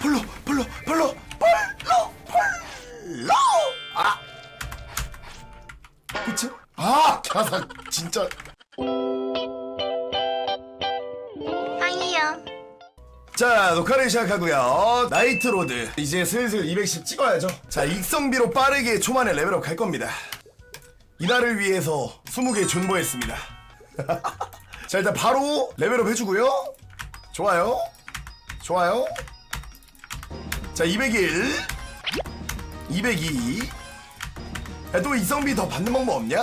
폴로 폴로 폴로 폴로 폴로! 아! 그치? 아 가사 진짜. 아니요. 자 녹화를 시작하고요. 나이트 로드. 이제 슬슬 210 찍어야죠. 자 익성비로 빠르게 초반에 레벨업 갈 겁니다. 이날을 위해서 20개 존버했습니다. 자 일단 바로 레벨업 해주고요. 좋아요. 좋아요 자 201 202 야, 또 익성비 더 받는 방법 없냐?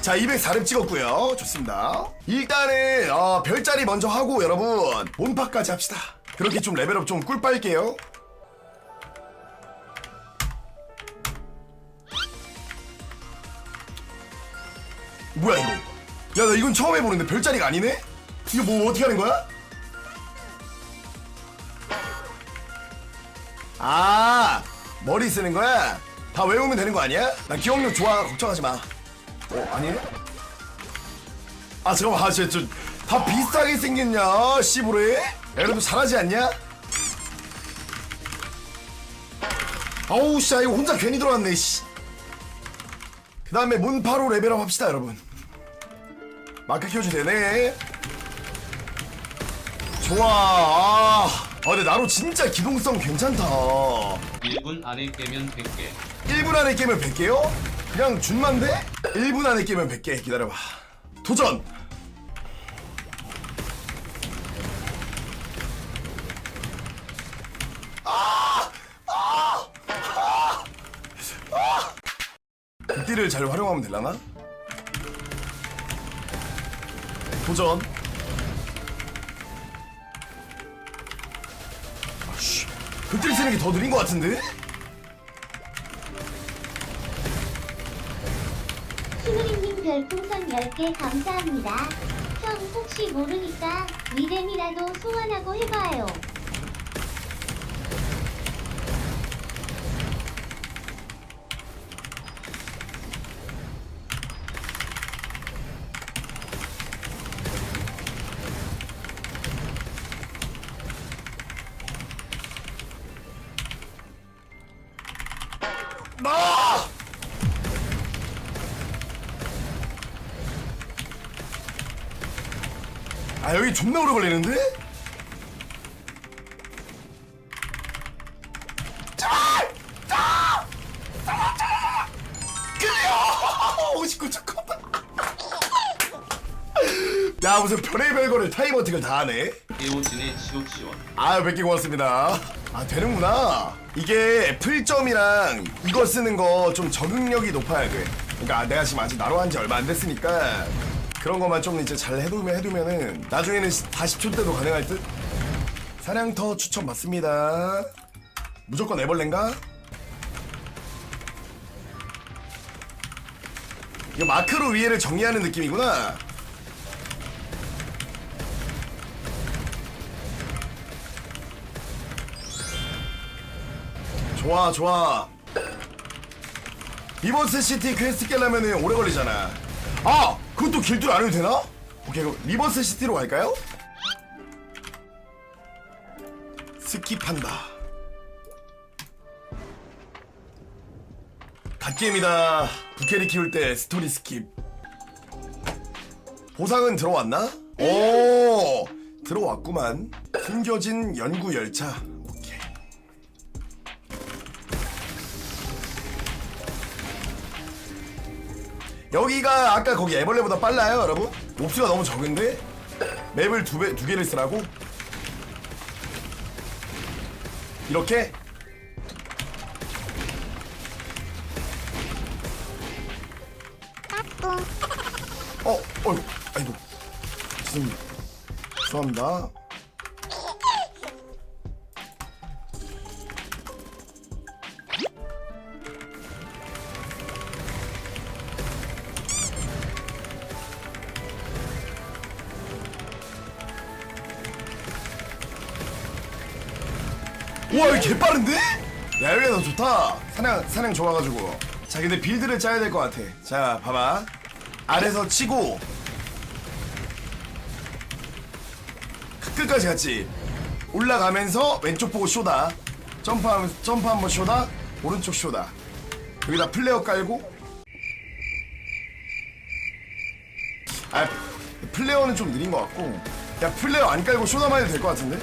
자 204렙 찍었고요. 좋습니다. 일단은 어, 별자리 먼저 하고 여러분 몸파까지 합시다. 그렇게 좀 레벨업 좀 꿀 빨게요. 뭐야 이거? 야 나 이건 처음 해보는데 별자리가 아니네? 이거 뭐 어떻게 하는 거야? 아 머리 쓰는 거야? 다 외우면 되는 거 아니야? 난 기억력 좋아 걱정하지 마 어, 아니네? 아, 잠깐만, 아, 진짜, 좀, 다 비슷하게 생겼냐, 씨부레? 여러분 잘하지 않냐? 아우, 씨, 아, 이거 혼자 괜히 들어왔네, 씨. 그 다음에 문파로 레벨업 합시다, 여러분. 마크 켜주 되네. 좋아, 아. 아, 근데 나로 진짜 기동성 괜찮다. 1분 안에 깨면 100개 1분 안에 깨면 100개요? 그냥 준만데? 1분 안에 깨면 100개 기다려봐 도전! 극딜을 잘 활용하면 되려나? 도전 극딜 쓰는 게 더 느린 것 같은데? 수누리님 별풍선 10개 감사합니다. 형 혹시 모르니까 미래미라도 소환하고 해봐요. 아 여기 존나 오래 걸리는데? 짤! 짤! 끌려! 59 초코다. 야 무슨 별의별 거를 타이머틱을 다 하네. 깨오진의 치오치원 아, 100개 고맙습니다. 아, 되는구나. 이게 풀점이랑 이거 쓰는 거 좀 적응력이 높아야 돼. 그러니까 내가 지금 아직 나로 한 지 얼마 안 됐으니까 그런 것만 좀 이제 잘 해두면 해두면은 나중에는 40초 때도 가능할 듯? 사냥터 추천 받습니다. 무조건 애벌레인가? 이거 마크로 위에를 정리하는 느낌이구나. 좋아 좋아 리버스 시티 퀘스트 깨려면은 오래 걸리잖아 아! 그것도 길들 안 해도 되나? 오케이 그럼 리버스 시티로 갈까요? 스킵한다 갓게임이다 부캐리 키울 때 스토리 스킵 보상은 들어왔나? 오 들어왔구만 숨겨진 연구 열차 여기가 아까 거기 애벌레보다 빨라요, 여러분? 옵스가 너무 적은데? 맵을 두, 배, 두 개를 쓰라고? 이렇게? 어, 어, 아이고. 죄송합니다. 죄송합니다. 우와 이거 개빠른데? 야 여기가 더 좋다. 사냥 사냥 좋아가지고. 자 근데 빌드를 짜야 될 것 같아. 자 봐봐. 아래서 치고. 끝까지 갔지? 올라가면서 왼쪽 보고 쇼다. 점프하면 점프 한번 쇼다. 오른쪽 쇼다. 여기다 플레어 깔고. 아 플레어는 좀 느린 것 같고. 야 플레어 안 깔고 쇼다만 해도 될 것 같은데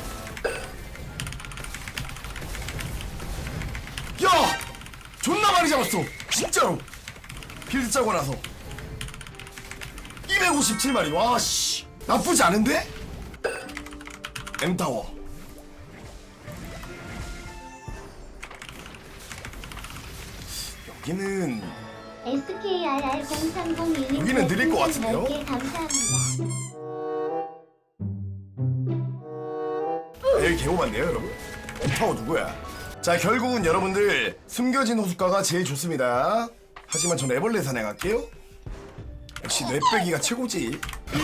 야 존나 많이 잡았어. 진짜로. 필드 짜고 나서. 257마리. 와씨. 나쁘지 않은데? M타워. 여기는 SKRR 0301님 여기는 느릴 것 같은데요? 감사합니다. 여기 개호반데요 여러분? M타워 누구야 자 결국은 여러분들 숨겨진 호숫가가 제일 좋습니다 하지만 전 애벌레 사냥할게요 역시 뇌빼기가 최고지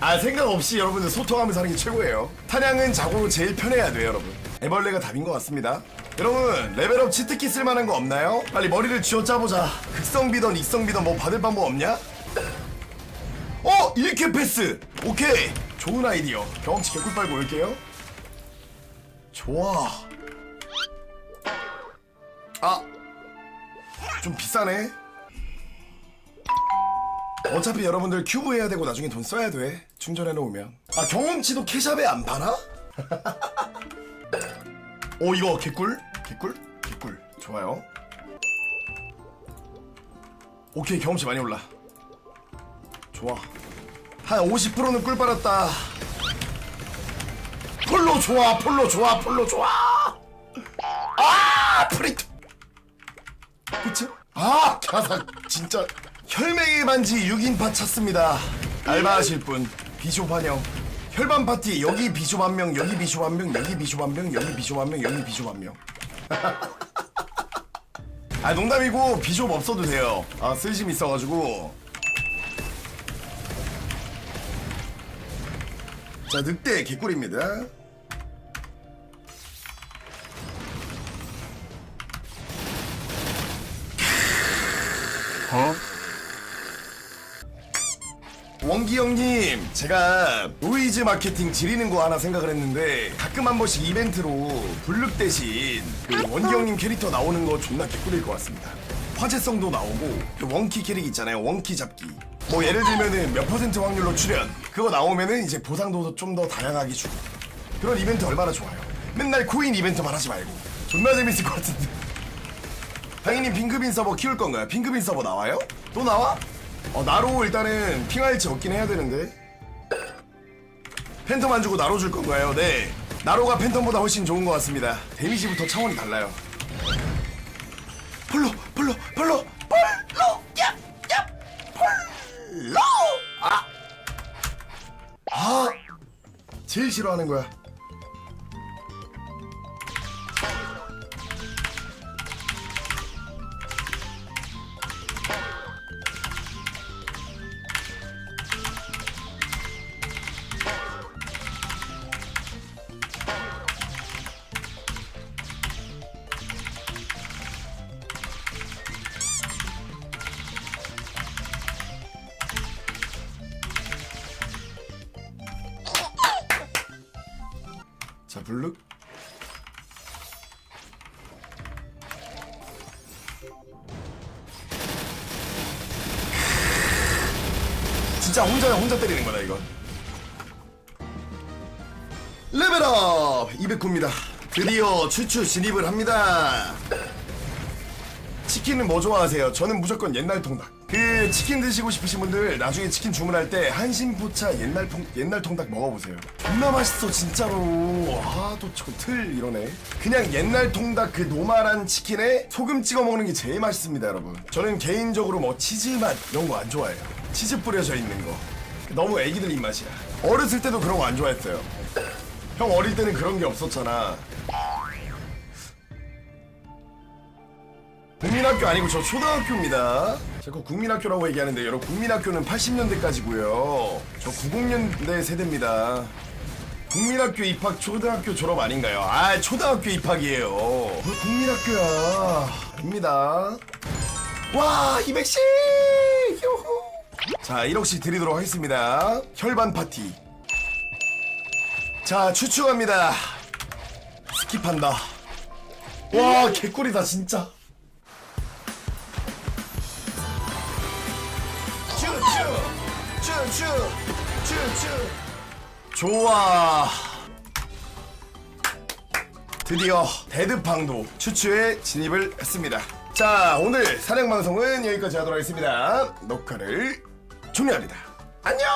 아 생각 없이 여러분들 소통하면서 하는 게 최고예요 사냥은 자고로 제일 편해야 돼요 여러분 애벌레가 답인 것 같습니다 여러분 레벨업 치트키 쓸만한 거 없나요? 빨리 머리를 쥐어짜보자 극성 비던 익성 비던 뭐 받을 방법 없냐? 어! 1캡 패스! 오케이! 좋은 아이디어 경험치 개꿀 빨고 올게요 좋아 아! 좀 비싸네 어차피 여러분들 큐브 해야 되고 나중에 돈 써야 돼 충전해 놓으면 아 경험치도 캐샵에 안 파나? 오 이거 개꿀? 개꿀? 개꿀 좋아요 오케이 경험치 많이 올라 좋아 한 50%는 꿀 빨았다 좋아 폴로 좋아 폴로 좋아. 아 프리트. 그치? 아 가사 진짜 혈맹의 반지 6인파 찾습니다. 알바하실 분 비숍 환영. 혈반 파티 여기 비숍 한명 여기 비숍 한명 여기 비숍 한명 여기 비숍 한명 여기 비숍 한명. 아 농담이고 비숍 없어도 돼요. 아 쓸심 있어가지고. 자 늑대 개꿀입니다 원기 형님, 제가 노이즈 마케팅 지리는 거 하나 생각을 했는데 가끔 한 번씩 이벤트로 블룩 대신 그 원기 형님 캐릭터 나오는 거 존나 개꿀일 것 같습니다. 화제성도 나오고 그 원키 캐릭 있잖아요, 원키 잡기. 뭐 예를 들면은 몇 퍼센트 확률로 출연 그거 나오면은 이제 보상도 좀 더 다양하게 주고 그런 이벤트 얼마나 좋아요. 맨날 코인 이벤트만 하지 말고 존나 재밌을 것 같은데. 당연히 핑크빈 서버 키울 건가요? 핑크빈 서버 나와요? 또 나와? 어 나로 일단은 핑할지 얻긴 해야 되는데. 팬텀 안 주고 나로 줄 건가요? 네. 나로가 팬텀보다 훨씬 좋은 것 같습니다. 데미지부터 차원이 달라요. 폴로 폴로 폴로 폴로 얍얍 폴로! 아! 아! 제일 싫어하는 거야 블룩 진짜 혼자 혼자 때리는 거다 이건. 레벨업! 209입니다. 드디어 추추 진입을 합니다 치킨은 뭐 좋아하세요? 저는 무조건 옛날 통닭. 그 치킨 드시고 싶으신 분들 나중에 치킨 주문할 때 한신포차 옛날 통 옛날 통닭 먹어보세요. 존나 맛있어 진짜로. 아또저틀 이러네. 그냥 옛날 통닭 그 노말한 치킨에 소금 찍어 먹는 게 제일 맛있습니다, 여러분. 저는 개인적으로 뭐 치즈 맛 이런 거 안 좋아해요. 치즈 뿌려져 있는 거. 너무 애기들 입맛이야. 어렸을 때도 그런 거 안 좋아했어요. 형 어릴 때는 그런 게 없었잖아. 국민학교 아니고 저 초등학교입니다. 자꾸 국민학교라고 얘기하는데 여러분 국민학교는 80년대까지고요. 저 90년대 세대입니다. 국민학교 입학 초등학교 졸업 아닌가요? 아 초등학교 입학이에요. 뭐 국민학교야. 입니다. 와 210! 요호! 자 1억씩 드리도록 하겠습니다. 혈반 파티. 자 추측합니다 스킵한다 와 개꿀이다 진짜 쭈쭈쭈쭈쭈쭈 좋아. 드디어 데드팡도 추추에 진입을 했습니다. 자 오늘 사냥방송은 여기까지 하도록 하겠습니다. 녹화를 종료합니다. 안녕